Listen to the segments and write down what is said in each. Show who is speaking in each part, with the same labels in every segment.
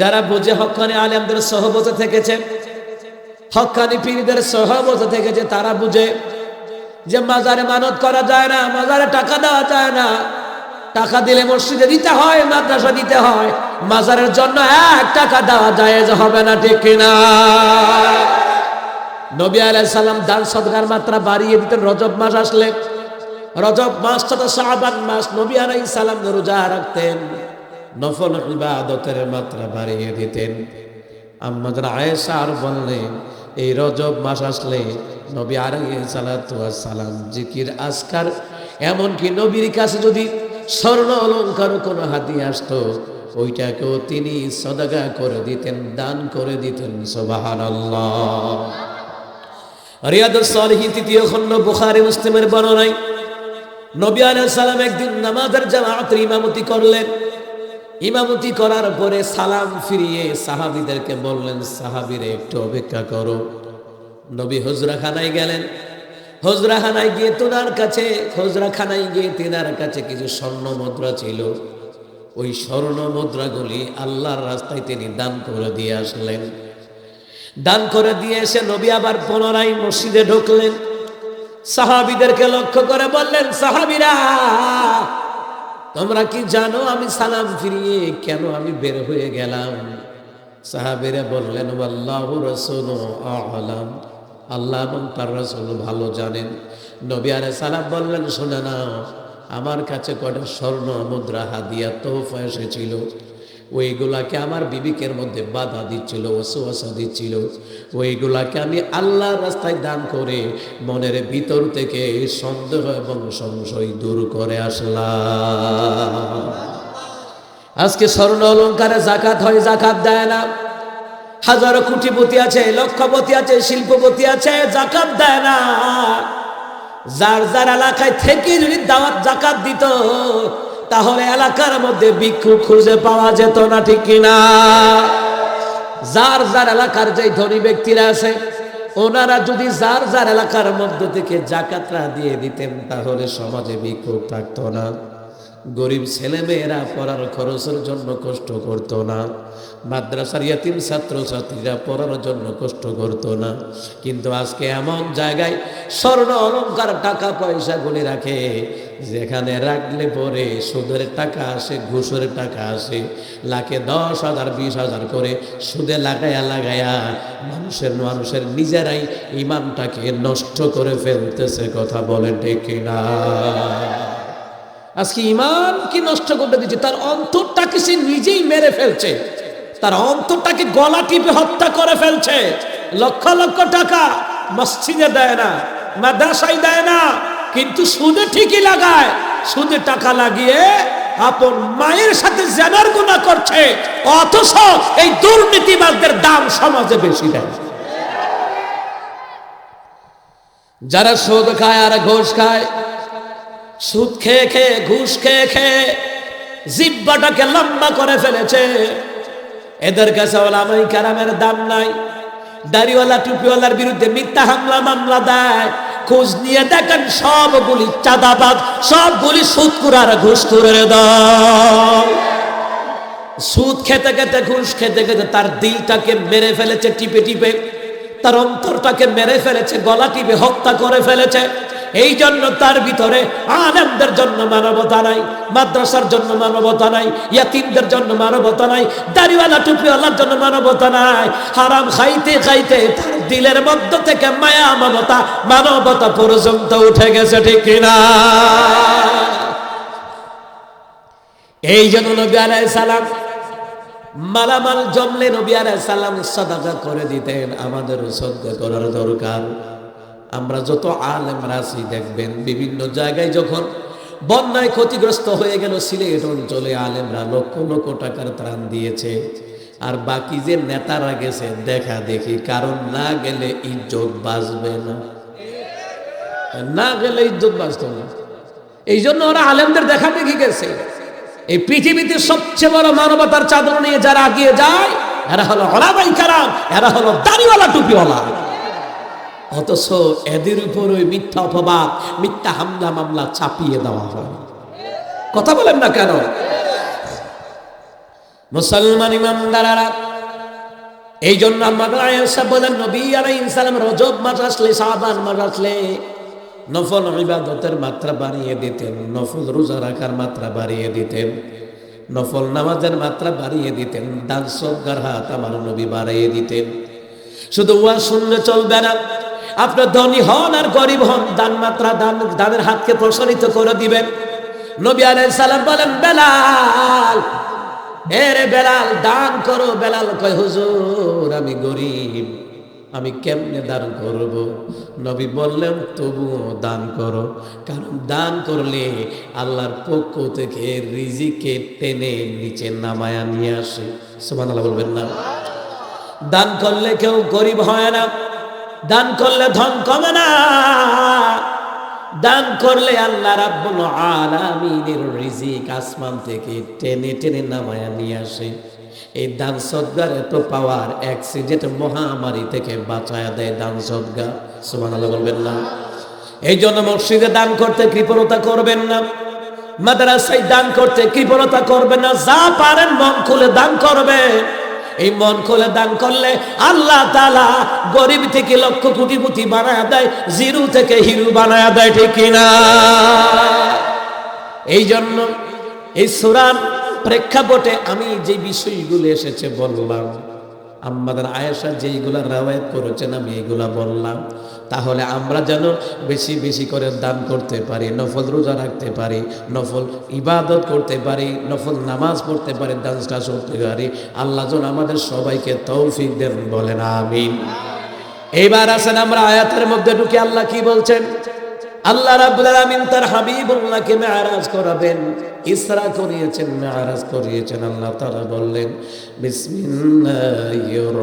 Speaker 1: যারা বুঝে হকানি আলেমদের সহবতে থেকেছে, হকানি পীরদের সহবতে থেকেছে, তারা বুঝে যে মাজারে মানত করা যায় না, মাজারে টাকা দেওয়া যায় না। টাকা দিলে মসজিদে দিতে হয়, মাদ্রাসা দিতে হয়, মাজারের জন্য এক টাকা দেওয়া যায় হবে না, ঠিক কিনা? নবী সাল্লাম দান সদকার মাত্রা বাড়িয়ে দিতেন, রজব মাস আসলে। রজব মাসটা তো শাহবান মাস, নবী আলাই সালাম রোজা রাখতেন। নফল ইবাদতের মাত্রা বাড়িয়ে দিতেন। আম্মাদের আয়েশা আর বললেন এই রজব মাস আসলে নবী আলাই সালাম জিকির আসকার এমনকি নবীর কাছে যদি স্বর্ণ অলঙ্কার কোনো হাতি আসতো, ওইটাকেও তিনি সদাগা করে দিতেন, দান করে দিতেন সোবাহান তৃতীয় খণ্ড বর্ণনায় নবী আলাইহিস সালাম একদিন নামাজের জামাতের ইমামতি করলেন। ইমামতি করার পরে সালাম ফিরিয়ে সাহাবিদেরকে বললেন, সাহাবীরে, একটু অপেক্ষা করো। নবী হজরাখানায় গেলেন। হজরাখানায় গিয়ে তোনার কাছে, হজরাখানায় গিয়ে তেনার কাছে কিছু স্বর্ণ মুদ্রা ছিল। ওই স্বর্ণ মুদ্রাগুলি আল্লাহর রাস্তায় তিনি দান করে দিয়ে আসলেন। দান করে দিয়ে এসে নবী আবার পুনরায় মসজিদে ঢুকলেন। সাহাবিদেরকে লক্ষ্য করে বললেন, সাহাবিরা তোমরা কি জানো আমি সালাম ফিরিয়ে কেন আমি বের হয়ে গেলাম? সাহাবিরা বললেন আল্লাহ রসুল আলাম। আল্লাহ এবং তার রসুল ভালো জানেন। নবী আরে সালাম বললেন, শুনে না, আমার কাছে কটা স্বর্ণ মুদ্রা, হাদিয়া তোফা এসেছিল। ওইগুলাকে আমার বিবেকের মধ্যে বাধা দিচ্ছিল ওসুয়াশা দিচ্ছিল। ওইগুলাকে আমি আল্লাহর রাস্তায় দান করে মনের ভিতর থেকে সন্দেহ এবং সংশয় দূর করে আসলাম। আজকে স্বর্ণ অলঙ্কারে জাকাত হয়, জাকাত দেয় না। হাজারো কোটিপতি আছে, লক্ষপতি আছে, শিল্পপতি আছে, জাকাত দেয় না। যার যার এলাকায় থেকে যদি দাওয়াত, জাকাত দিত তাহলে এলাকার মধ্যে ভিক্ষু খুঁজে পাওয়া যেত না, ঠিক কিনা? যার যার এলাকার যে ধনী ব্যক্তিরা আছে, ওনারা যদি যার যার এলাকার মধ্যে থেকে জাকাতরা দিয়ে দিতেন, তাহলে সমাজে ভিক্ষুক থাকতো না। গরিব ছেলেমেয়েরা পড়ার খরচের জন্য কষ্ট করতো না। মাদ্রাসার ইয়াতিম ছাত্রছাত্রীরা পড়ার জন্য কষ্ট করতো না। কিন্তু আজকে এমন জায়গায় স্বর্ণ অলঙ্কার টাকা পয়সা গুলি রাখে, যেখানে রাখলে পরে সুদের টাকা আসে, ঘুষের টাকা আসে। লাখে দশ হাজার, বিশ হাজার করে সুদে লাগায়া লাগায়া মানুষের মানুষের নিজেরাই ইমানটাকে নষ্ট করে ফেলতেছে, কথা বলেন ডেকে না আজকে ইমান কি নষ্ট করতে দিচ্ছে। তার অন্তরটাকে সে নিজেই মেরে ফেলছে। তার অন্তরটাকে গলা টিপে হত্যা করে ফেলছে। লক্ষ লক্ষ টাকা মসজিদে দেয় না, মাদ্রাসায় দেয় না, কিন্তু সুদে ঠিকই লাগায়। সুদে টাকা লাগিয়ে আপন মায়ের সাথে জেনার গুণা করছে। অথচ এই দুর্নীতিবাদদের দাম সমাজে বেশি দেয়। যারা সুদ খায় আর ঘোষ খায় সুদ খেয়ে খেয়ে, ঘুষ খেয়ে খেয়ে জিব্বাটাকে লম্বা করে ফেলেছে। এদের কাছে ওলামাই কারামের দাম নাই। দাড়িওয়ালা, টুপিওয়ালার বিরুদ্ধে মিথ্যা হামলা, মামলা দেয়। খোঁজ নিয়ে দেখেন সবগুলি চাঁদাবাদ সবগুলি সুদকুর আর ঘুষখুরের দল। সুদ খেতে খেতে, ঘুষ খেতে খেতে তার দিলটাকে মেরে ফেলেছে, টিপে টিপে। তার অন্তরটাকে মেরে ফেলেছে, গলা টিপে হত্যা করে ফেলেছে। এই জন্য তার ভিতরে আনন্দের জন্য মানবতা নাই, মাদ্রাসার জন্য মানবতা নাই, ইয়াতিমদের জন্য মানবতা নাই, দাড়িওয়ালা টুপিওয়ালার জন্য মানবতা নাই। হারাম খাইতে খাইতে তার দিলের মধ্য থেকে মায়া মমতা মানবতা পর্যন্ত উঠে গেছে, ঠিক কিনা? এই জন্য নবী আলাই সালাম মালামাল জমলে নবী আলাই সালাম সদাকা করে দিতেন, আমাদের সদ্গা করার দরকার। আমরা যত আলেমরা আছি দেখবেন, বিভিন্ন জায়গায় যখন বন্যায় ক্ষতিগ্রস্ত হয়ে গেল, সিলেট অঞ্চলে আলেমরা লক্ষ লক্ষ টাকার ত্রাণ দিয়েছে। আর বাকি যে নেতারা গেছে, দেখা দেখি কারণ না গেলে ইজ্জত বাঁচবে না। না গেলে ইজ্জত বাঁচত না। এই জন্য ওরা আলেমদের দেখা দেখি গেছে। এই পৃথিবীতে সবচেয়ে বড় মানবতার চাদর নিয়ে যারা আগিয়ে যায়, এরা হলো হলাবাই কারাম, এরা হলো দাড়িওয়ালা, টুপিওয়ালা। অথচ এদের উপর ওই মিথ্যা অপবাদ, মিথ্যা হামলা মামলা চাপিয়ে দেওয়া হয়। কথা বলেন না কেন? মুসলমান ইমানদারারা এই জন্য বলেন, নবী আলাইহিস সালাম রজব মাস আসলে শাবান মাস আসলে। নফল ইবাদতের মাত্রা বাড়িয়ে দিতেন, নফল রোজা রাখার মাত্রা বাড়িয়ে দিতেন, নফল নামাজের মাত্রা বাড়িয়ে দিতেন, দান সদ্গার হাত আমার নবী বাড়িয়ে দিতেন। শুধু ওয়া শুনলে চলবে না। আপনার ধনী হন আর গরিব হন, দান মাত্রা, দান, দানের হাতকে প্রসারিত করে দিবেন। নবী আলাইহিস সালাম বলেন, বেলাল এরে বেলাল, দান করো। বেলাল কয়, হুজুর, আমি গরিব, আমি কেমনে দান করব? নবী বললেন, তবুও দান করো। কারণ দান করলে আল্লাহর পক্ষ থেকে রিজিকে টেনে নিচে নামায়া নিয়ে আসে। সুমান আল্লাহ বলবেন না। দান করলে কেউ গরিব হয় না। দান করলে ধন কমে না। দান করলে আল্লাহ রাব্বুল আলামিনের রিজিক আসমান থেকে টেনে টেনে নামায়া নিয়ে আসে। এই দান সদ্গার এত পাওয়ার অ্যাক্সিডেন্ট মহামারী থেকে বাঁচায় দেয় দান সদ্গা সুবহানাল্লাহ বলবেন না। এই জন্য মসজিদে দান করতে কৃপণতা করবেন না। মাদ্রাসায় দান করতে কৃপণতা করবেন না। যা পারেন মন খুলে দান করবেন। এই মন খোলে দান করলে আল্লাহ তালা গরিব থেকে লক্ষ কোটিপতি বানায় দেয়, জিরু থেকে হিরু বানায় দেয়, ঠিক কিনা? এই জন্য এই সুরান প্রেক্ষাপটে আমি যে বিষয়গুলো এসেছে বললাম আমাদের আয়েশা যেইগুলা রাওয়ায়ত করেছেন, আমি এইগুলা বললাম। তাহলে আমরা যেন বেশি বেশি করে দান করতে পারি, নফল রোজা রাখতে পারি, নফল ইবাদত করতে পারি, নফল নামাজ পড়তে পারি ডান্স টান্স করতে পারি। আল্লাহ যেন আমাদের সবাইকে তৌফিক দেন, বলেন আমিন। এইবার আসেন আমরা আয়াতের মধ্যে ঢুকে আল্লাহ কি বলছেন? আল্লাহ রাব্বুল আলামিন তার হাবিবুল্লাহকে মেরাজ করাবেন। ইসরা করিয়েছেন মেয়ারাজ করিয়েছেন আল্লাহ তারা বললেন বিসমিল্লাহির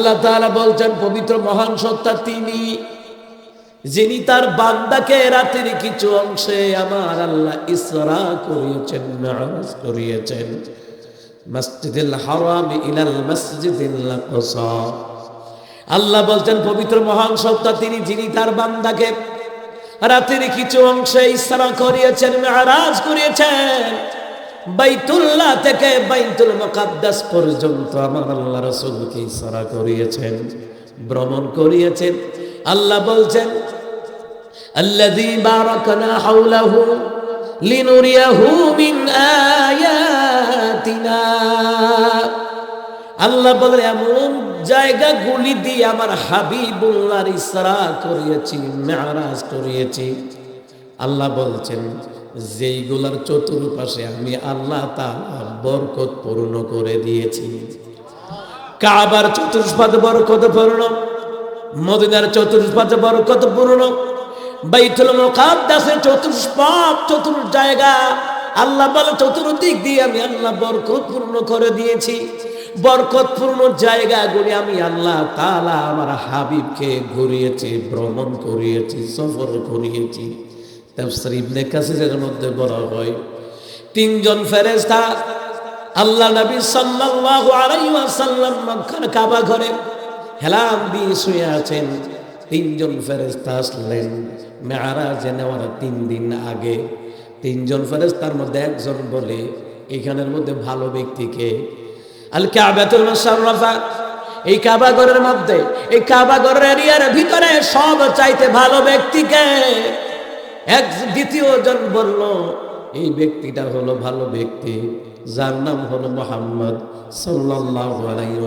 Speaker 1: আল্লাহ তাআলা বলছেন, পবিত্র মহান সত্তা তিনি, যিনি তার বান্দাকে রাতের কিছু অংশে আমার আল্লাহ ইসরা করিয়েছেন মেরাজ করিয়েছেন। মসজিদুল হারাম ইলাল মসজিদিল আকসা। আল্লাহ বলছেন, পবিত্র মহান সত্তা তিনি, যিনি তার বান্দাকে রাতের কিছু অংশে ইসরা করিয়েছেন করিয়েছেন। বাইতুল্লাহ থেকে বাইতুল মুকাদ্দাস পর্যন্ত আমার আল্লাহ রাসূলকে ইসরা করিয়েছেন ভ্রমণ করিয়েছেন আল্লাহ বলছেন الذي باركنا حوله لنريه من آياتنا আল্লাহ বলে এমন জায়গাগুলি দিয়ে আমার হাবিবুল্লাহর ইসরা করিয়েছি মেরাজ করিয়েছি আল্লাহ বলছেন যেইগুলার চতুর্পাশে আমি আল্লাহ তাআলা বরকত পূর্ণ করে দিয়েছি। কাবার চতুষ্পাদ বরকত পূর্ণ, মদিনার চতুষ্পাদ বরকত পূর্ণ জায়গা, আল্লাহ দিয়ে আমি বরকত পূর্ণ করে দিয়েছি। আমি আল্লাহ তাআলা আমার হাবিবকে ঘুরিয়েছি, ভ্রমণ করিয়েছি, সফর করিয়েছি। তাফসীর ইবনে কাসিরের মধ্যে বলা হয়। তিনজন ফেরেশতা আল্লাহ নবী সাল্লাল্লাহু আলাইহি ওয়াসাল্লাম মক্কার কাবা ঘরে হেলাম দিয়ে শুয়ে আছেন। তিনজন ফেরেশতা আসলেন। মেআরাজে নেওয়ার তিন দিন আগে তিনজন ফেরেশতার মধ্যে একজন বলে, এখানের মধ্যে ভালো ব্যক্তিকে আল কাবাতুল মুশাররাফা, এই কাবাগরের মধ্যে, এই কাবাগরের এরিয়ার ভিতরে সব চাইতে ভালো ব্যক্তিকে এক দ্বিতীয় জন বলল, এই ব্যক্তিটা হলো ভালো ব্যক্তি। যার নাম হলো মোহাম্মদ আলাইহি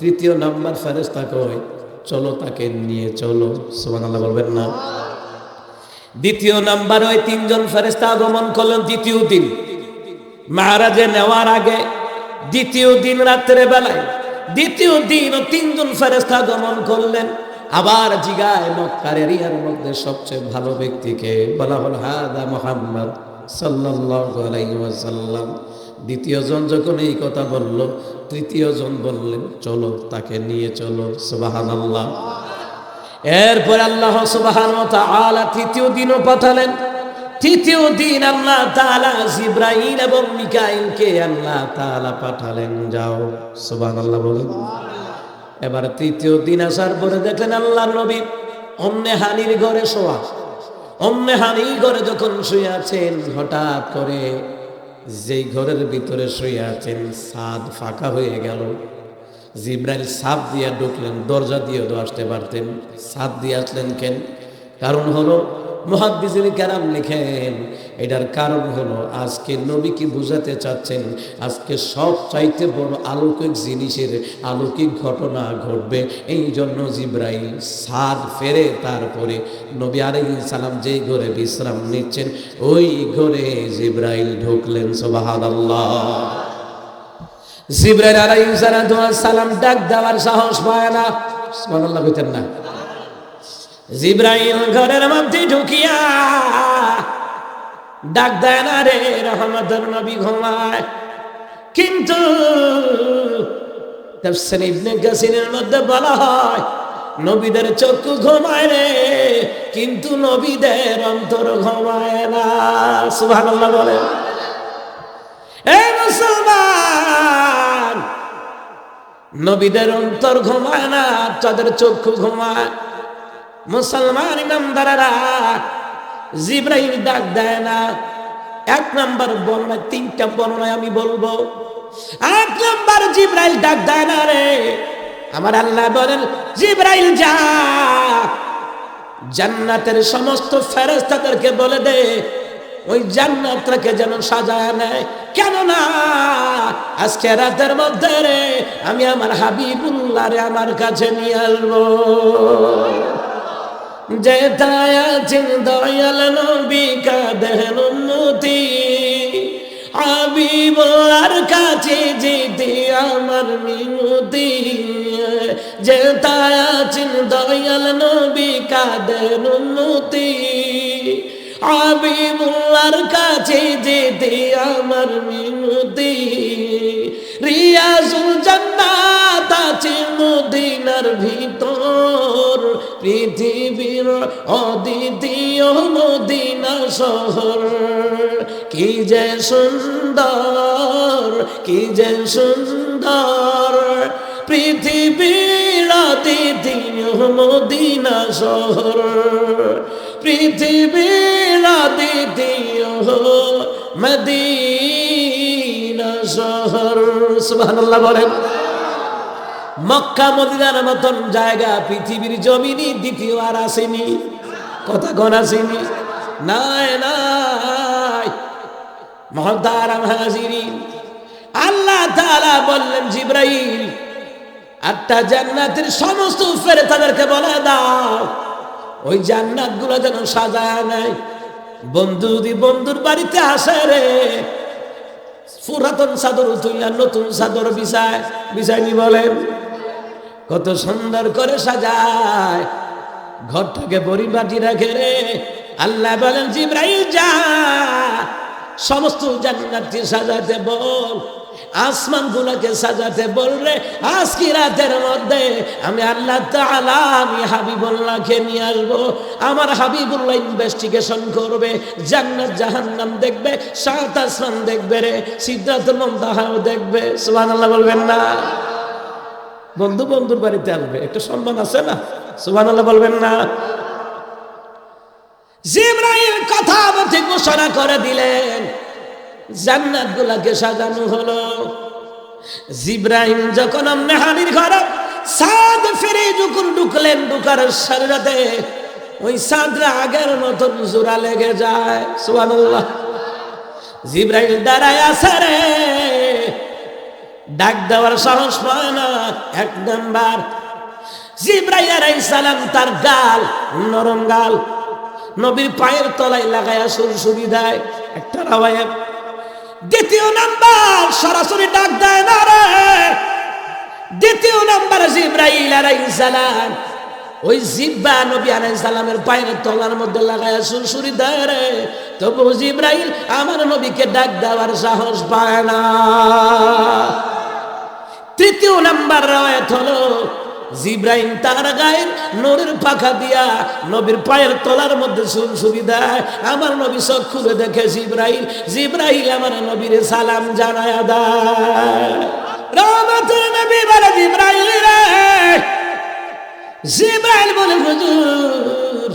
Speaker 1: তৃতীয় নাম্বার ফেরেশতা কয়, চলো তাকে নিয়ে চলো। সুবহানাল্লাহ বলবেন না। দ্বিতীয় নাম্বার ওই তিনজন ফেরেশতা আগমন করলেন দ্বিতীয় দিন। মহারাজে নেওয়ার আগে দ্বিতীয় দিন রাত্রে বেলায় দ্বিতীয় দিন তিনজন ফেরেস্তা আগমন করলেন। আবার জিগায় মক্কার এরিয়ার মধ্যে সবচেয়ে ভালো ব্যক্তিকে বলা হল, হাদা মোহাম্মদ আলাইহি দ্বিতীয় জন যখন এই কথা বলল, তৃতীয় জন বললেন, চলো, তাকে নিয়ে চলো। সুবাহান আল্লাহ এরপর আল্লাহ সুবাহান আলা তৃতীয় দিনও পাঠালেন। তৃতীয় দিন আল্লাহ তাআলা জিব্রাইল এবং মিকাইলকে আল্লাহ তাআলা পাঠালেন। যাও, সুবহানাল্লাহ বলেন। এবার তৃতীয় দিন আসার পরে দেখলেন আল্লাহ নবী অন্যে হানির ঘরে শোয়া। অন্যে হানির ঘরে যখন শুয়ে আছেন, হঠাৎ করে যেই ঘরের ভিতরে শুয়ে আছেন, সাদ ফাঁকা হয়ে গেল। জিব্রাইল সাপ দিয়ে ঢুকলেন, দরজা দিয়েও তো আসতে পারতেন। সাপ দিয়ে আসলেন কেন? কারণ হলো মহাদ্দিজিনী কেরাম লিখেন এটার কারণ হলো আজকে নবী কি বুঝাতে চাচ্ছেন? আজকে সব চাইতে বড় আলৌকিক জিনিসের আলৌকিক ঘটনা ঘটবে। এই জন্য জিব্রাইল সাদ ফেরে তারপরে নবী আলাই সালাম যেই ঘরে বিশ্রাম নিচ্ছেন, ওই ঘরে জিব্রাইল ঢুকলেন সোবাহাদ জিব্রাইল আলাইহিস সালাম ডাক দেওয়ার সাহস পায় না। সুবহানাল্লাহ কইতেন না। জিব্রাইল ঘরের মধ্যে ঢুকিয়া ডাক দেয় না রে রহমতের নবী ঘুমায়। কিন্তু মধ্যে বলা হয়, নবীদের চক্ষু ঘুমায় রে, কিন্তু নবীদের অন্তর ঘুমায় না। সুবহানাল্লাহ বলে এ মুসলমান, নবীদের অন্তর ঘুমায় না, তাদের চক্ষু ঘুমায়। মুসলমান ইমামদারেরা জিব্রাহিম ডাক দেয় না। এক নাম্বার বর্ণায় তিনটা বর্ণায় আমি বলব। এক নাম্বার জিব্রাইল ডাক দেয় না রে। আমার আল্লাহ বলেন, জিব্রাইল যা, জান্নাতের সমস্ত ফেরেস্তাদেরকে বলে দে। ওই জান্নাতটাকে যেন সাজায় নেয়। কেননা, আজকে রাতের মধ্যে রে, আমি আমার হাবিবুল্লাহ রে আমার কাছে নিয়ে আসব। যেথায় আছেন দয়াল নবী কাঁদেন উন্নতি? আবিবলার কাছে যেতে আমার মিনতি। যেথায় আছেন দয়াল নবী কাঁদেন উন্নতি? আবিবুল্লার কাছে যেতে আমার মিনতি। রিয়াজুল জান্নাত আছে মদিনার ভিতর। পৃথিবীর অদ্বিতীয় মদিনা শহর। কি যে সুন্দর, কি যে সুন্দর। পৃথিবীর অদ্বিতীয় মদিনা শহর। পৃথিবীর অদ্বিতীয় মদিনা শহর। সুবহানাল্লাহ বলেন। মক্কা মদিনার মতন জায়গা, পৃথিবীর জমিনই দ্বিতীয় আর আসেনি। কথা কোন আসেনি? নাই নাই। মহতারাম হাজিরিন। আল্লাহ তাআলা বললেন, জিব্রাইল, আটটা জান্নাতের সমস্ত ফেরে তাদেরকে বলে দাও। ওই জান্নাতগুলো যেন সাজায় নেয়। বন্ধু যদি বন্ধুর বাড়িতে আসে রে। পুরাতন চাদর তুইলা নতুন চাদর বিছায় বিছায়নি বলেন। কত সুন্দর করে সাজায়। ঘরটাকে পরিপাটি রাখে রে। আল্লাহ বলেন, জিব্রাইল, যা। সমস্ত জান্নাতকে সাজাতে বল। আসমান গুলাকে সাজাতে বল রে। আজকে রাতের মধ্যে আমি আল্লাহ আমি হাবিবুল্লাহকে নিয়ে আসব। আমার হাবিবুল্লাহ ইনভেস্টিগেশন করবে। জান্নাত, জাহান্নাম দেখবে। সাত আসমান দেখবে রে। সিদ্ধাতুল মুনতাহাও দেখবে। সুবহানাল্লাহ বলবেন না। বন্ধু বন্ধুর বাড়িতে আসবে। একটা সম্মান আছে না? সুবহানাল্লাহ বলবেন না। জিব্রাইল কথা মতে ঘোষণা করে দিলেন। জান্নাত গুলাকে সাজানো হলো। জিব্রাহিম যখন মেহানির ঘরে সাদ ফিরে যখন ঢুকলেন, ঢুকার সারাতে ওই সাদরা আগের মতন জোড়া লেগে যায়। সুবহানাল্লাহ। জিব্রাহিম দাঁড়ায় আছে রে। ডাক দেওয়ার সাহস পায় না। এক নাম্বার, জিব্রাইল আলাইহিস সালাম তার গাল, নরম গাল, নবীর পায়ের তলায় লাগায়া সুরসুরি দেয়। একটা রাওয়ায়াত, দ্বিতীয় নাম্বার, সরাসরি ডাক দেয় না রে। দ্বিতীয় নাম্বার, জিব্রাইল আলাইহিস সালাম, ওই জিব্বা নবী আলাইহিস সালামের পায়ের তলার মধ্যে লাগায়া সুরসুরি দেয় রে। তবু জিব্রাইল আমার নবীকে ডাক দেওয়ার সাহস পায় না। তৃতীয় নাম্বার রায়ত হলো, জিব্রাইল তার গায়ের নূরের পাখা দিয়া নবীর পায়ের তলার মধ্যে সুরসুরি দেয়। আমার নবী চোখ খুলে দেখে জিব্রাইল জিব্রাইল আমার নবীর সালাম জানায় রহমতের নবী বলে জিব্রাইল রে। বলে, হুজুর,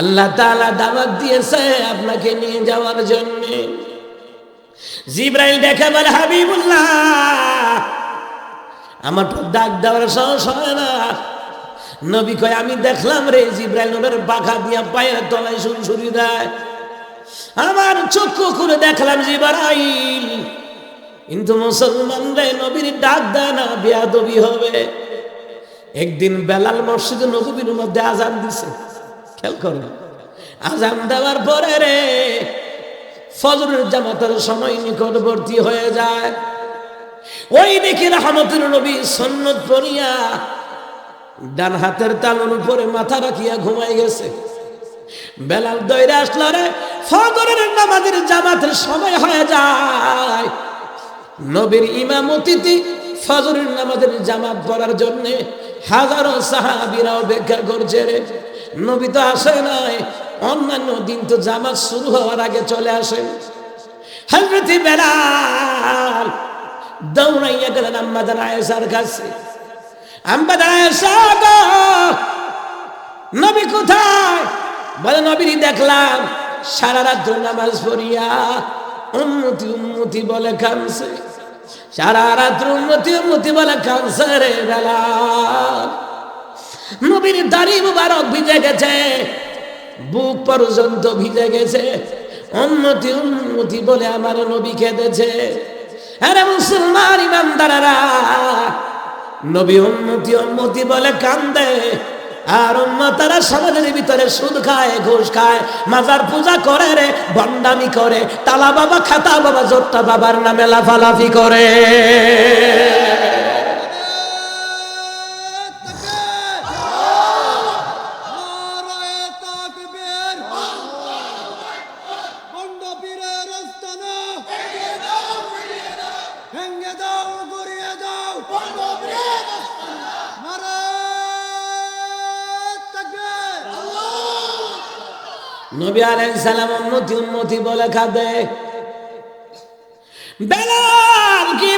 Speaker 1: আল্লাহ তাআলা দাওয়াত দিয়েছে আপনাকে নিয়ে যাওয়ার জন্য। জিব্রাইল দেখে বলে, হাবিবুল্লাহ, আমার তো ডাক দেওয়ার সাহস হয় না। নবী কয়, আমি দেখলাম রে জিব্রাইল নবের পাখা দিয়া পায়ের তলায় সুরসুরি দেয়। আমার চক্ষু করে দেখলাম জিব্রাইল। কিন্তু মুসলমান রে, নবীর ডাক দেয় না, বিয়াদবি হবে। একদিন বেলাল মসজিদ নবীর মধ্যে আজান দিছে। খেয়াল করে, আজান দেওয়ার পরে রে ফজরের জামাতের সময় নিকটবর্তী হয়ে যায়। ওই দেখি রহমতুল নবী সন্ন্যত পড়িয়া ডান হাতের তালুর উপরে মাথা রাখিয়া ঘুমাই গেছে। বেলাল দৈরে আসলো রে ফজরের নামাজের জামাতের সময় হয়ে যায়। নবীর ইমামতিতে ফজরের নামাজের জামাত পড়ার জন্যে হাজারো সাহাবিরা অপেক্ষা করছে রে। নবী তো আসে নাই অন্যান্য দিন তো জামাত শুরু হওয়ার আগে চলে আসে। হজরতি বেলাল দৌড়াইয়া গেলেন আম্মাদার আয়েশার কাছে। আম্মাদার আয়েশা গো নবী কোথায়? বলে নবীর দেখলাম, সারা রাত্র নামাজ পড়িয়া উন্নতি উন্নতি বলে কানছে সারা রাত্র উন্নতি উন্নতি বলে কানছে রে বেলা নবীর দাড়ি মুবারক ভিজে গেছে। বুক পর্যন্ত ভিজে গেছে। উন্নতি উন্নতি বলে আমার নবী খেতেছে আরে মুসলমান ইমানদারেরা, নবী উন্নতি উন্নতি বলে কান্দে। আর উম্মতারা সমাজের ভিতরে সুদ খায়, ঘুষ খায়, মাজার পূজা করে রে, বন্ডামি করে, তালা বাবা, খাতা বাবা, জোট্টা বাবার নামে লাফালাফি করে। নবী আলাইহিস সালাম উন্নতি উন্নতি বলে খাদে বেলাল কি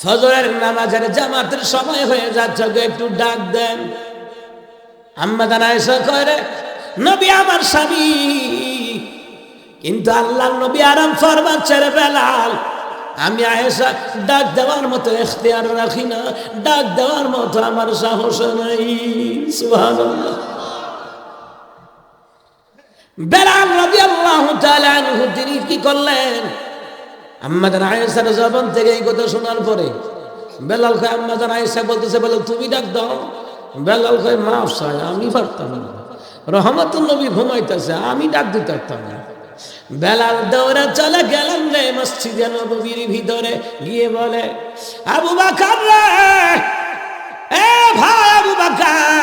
Speaker 1: ফজরের নামাজের জামাতের সময় হয়ে যাচ্ছে একটু ডাক দেন। আম্মা জানাই করে নবী আমার স্বামী, কিন্তু আল্লাহ নবী আরাম ফরমাচ্ছে রে বেলাল। আমি আয়েশা, ডাক দেওয়ার মতো এখতিয়ার রাখি না, ডাক দেওয়ার মতো আমার সাহস নাই, সুবহানাল্লাহ। বেলাল তাআলা আনহু, তিনি কি করলেন? আম্মাদার আয়েশার জবান থেকে এই কথা শোনার পরে বেলাল কয় আম্মাদার আয়েশা বলতেছে, বলে, তুমি ডাক দাও। বেলাল কয়, মাফ চাই, আমি পারতাম না। রহমতুল নবী ঘুমাইতেছে, আমি ডাক দিতে পারতাম না। বেলাল দৌড়ে চলে গেলেন রে মসজিদে নবীর ভিতরে, গিয়ে বলে, আবু বাকার রে, এ ভাই আবু বাকার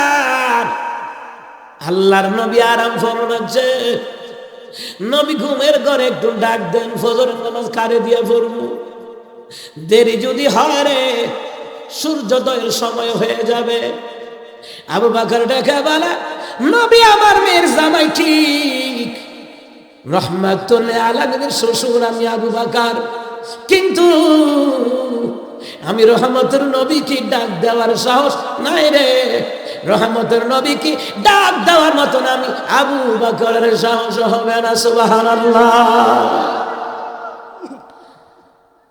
Speaker 1: আল্লাহর নবী আরাম ফরমাচ্ছে নবী ঘুমের ঘরে একটু ডাক দেন, ফজরের নামাজ কারে দিয়ে পড়ব? দেরি যদি হয় রে, সূর্যোদয়ের সময় হয়ে যাবে। আবু বাকর ডেকে বলে, নবী আমার মেয়ের জামাই ঠিক। রহমাতুল্লাহ আলামের শ্বশুর আমি আবু বাকার। কিন্তু আমি রহমতের নবী কি ডাক দেওয়ার সাহস নাই রে। রহমতের নবী কি ডাক দেওয়ার মতন আমি আবু বাকরের সাহস হবে না, সুবহানাল্লাহ।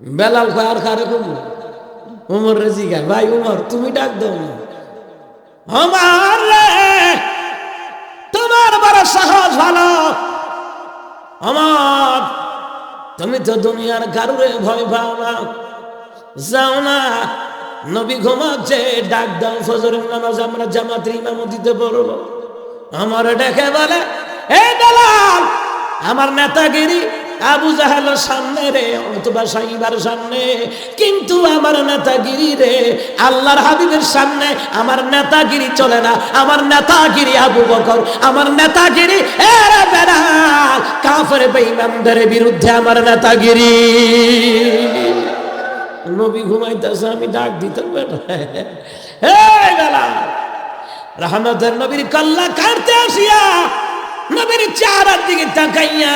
Speaker 1: বেলাল আর কারে কম? উমর রেজি গায় ভাই উমর, তুমি ডাক দাও না। আমার তোমার বড় সাহস ভালো। আমার তুমি তো দুনিয়ার কারুরে ভয় পাও না। যাও না। নবী ঘুমাচ্ছে ডাক দাও ফজরের নামাজ, আমরা জামাতের ইমামতিতে পড়ব। আমার ডেকে বলে, এ দালাল, আমার নেতাগিরি আবু জাহালের সামনে রে, অথবা সাইবার সামনে। কিন্তু আমার নেতাগিরি রে, আল্লাহর হাবিবের সামনে আমার নেতাগিরি চলে না। আমার নেতাগিরি আবু বকর, আমার নেতাগিরি এরা বেড়াল কাফের বেঈমানদের বিরুদ্ধে আমার নেতাগিরি। নবী ঘুমাইতেছে, আমি ডাক দিতাম রহমতের নবীর কল্লা কাটতে আসিয়া নবীর চারার দিকে তাকাইয়া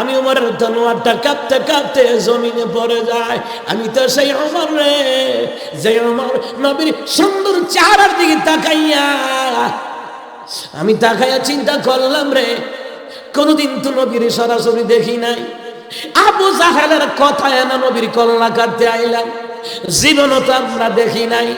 Speaker 1: আমি উমরের তনোয়ারটা কাঁপতে কাঁপতে জমিনে পড়ে যায় আমি তো সেই অমর রে, যে অমর নবীর সুন্দর চারার দিকে তাকাইয়া আমি তাকাইয়া চিন্তা করলাম রে, কোনদিন তো নবীর সরাসরি দেখি নাই। আবু জাহেলের কথায় না নবীর কল্লা কাটতে আইলাম। জীবনও তো আমরা দেখি নাই।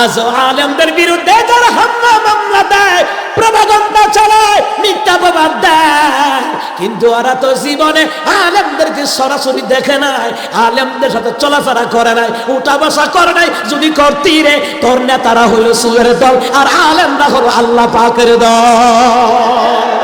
Speaker 1: আজ আলেমদের বিরুদ্ধে যারা হামলা মামলা দেয় প্রভাগন্দা চালায় মিথ্যা প্রভাব দেয়। কিন্তু ওরা তো জীবনে আলেমদেরকে সরাসরি দেখে নাই, আলেমদের সাথে চলাফেরা করে নাই, উঠা বসা করে নাই। যদি করতি রে, তোর নেতারা হলো সুয়ের দল, আর আলেমরা হলো আল্লাহ পাকের দল।